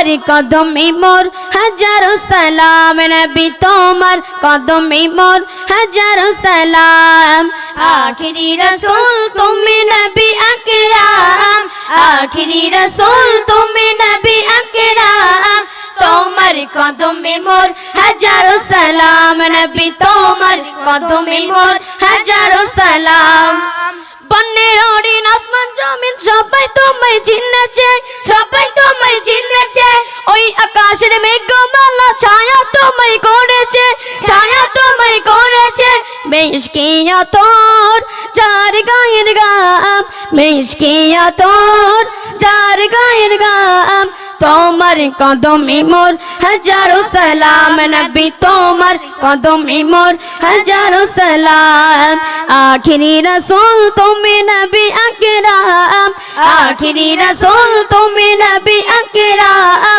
তোমার কদমে মোর হাজারো সালাম, নবী তোমার কদমে মোর হাজারো সালাম। আখিরি রসুল তুমি নবী আকরাম, আখিরি রসুল তুমি নবী আকরাম। তোমার কদমে মোর হাজারো সালাম, নবী তোমার কদমে মোর হাজারো সালাম। বন্যের হরিণ আসমান জমিন সবাই তোমায় চিনেছে, সবাই মেশকিয়া তোর, যার গায়ের গাম, মেশকিয়া তোর, যার গায়ের গাম, তোমার কদমে মোর হাজারো সালাম, নবী তোমার কদমে মোর হাজারো সালাম। আখিরি রসুল তুমি নবী আকরাম, আখিরি রসুল তুমি নবী আকরাম।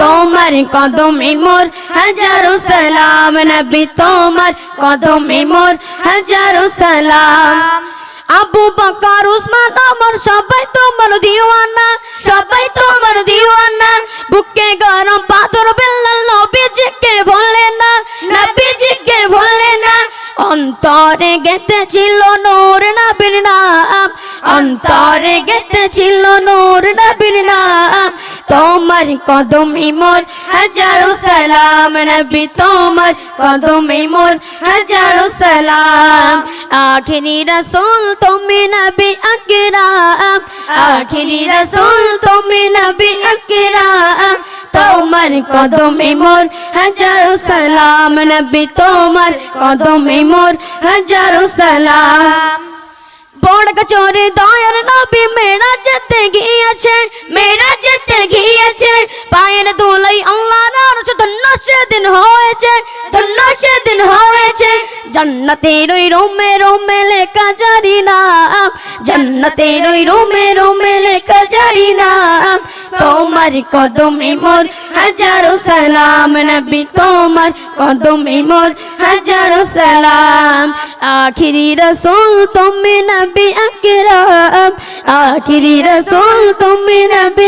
তোমার কদমে মোর, হাজারো সালাম, নবী তোমার কদমে মোর, হাজারো সালাম। আবু বকর, উসমান আমার সবাই তোমার দিওয়ানা, সবাই তোমার দিওয়ানা। বুকে গরম পাথর বেল্লাল নবীজিকে ভুলে না, নবীজিকে ভুলে না। অন্তরে গেতে ছিল নূর নবীর নাম, অন্তরে গেতে ছিল নূর নবীর নাম। তোমার কদমে মোর হাজারো সালাম। নবী, তোমার কদমে মোর হাজারো সালাম। আখিরি রসুল, তুমি নবী আকরাম। আখিরি রসুল, তুমি নবী আকরাম। তোমার কদমে মোর হাজারো সালাম। নবী, তোমার কদমে মোর হাজারো সালাম। বড় কচোরে দয়ার নবী মেরা যেতে গিয়েছে মেরা গিয়েছে পায়ের দোলাই আল্লাহ রাস ধন্য সেদিন হয়েছে। ধন্য সেদিন হয়েছে। জান্নাতের ওই রোমে রোমে লেখা জারি নাম। জান্নাতের ওই রোমে রোমে লেখা জারি নাম। তোমার কদমে মোর হাজারো সালাম। নবী, তোমার কদমে মোর হাজারো সালাম। আখিরি রসুল, তুমি নবী আকরাম। আখিরি রসুল, তুমি নবী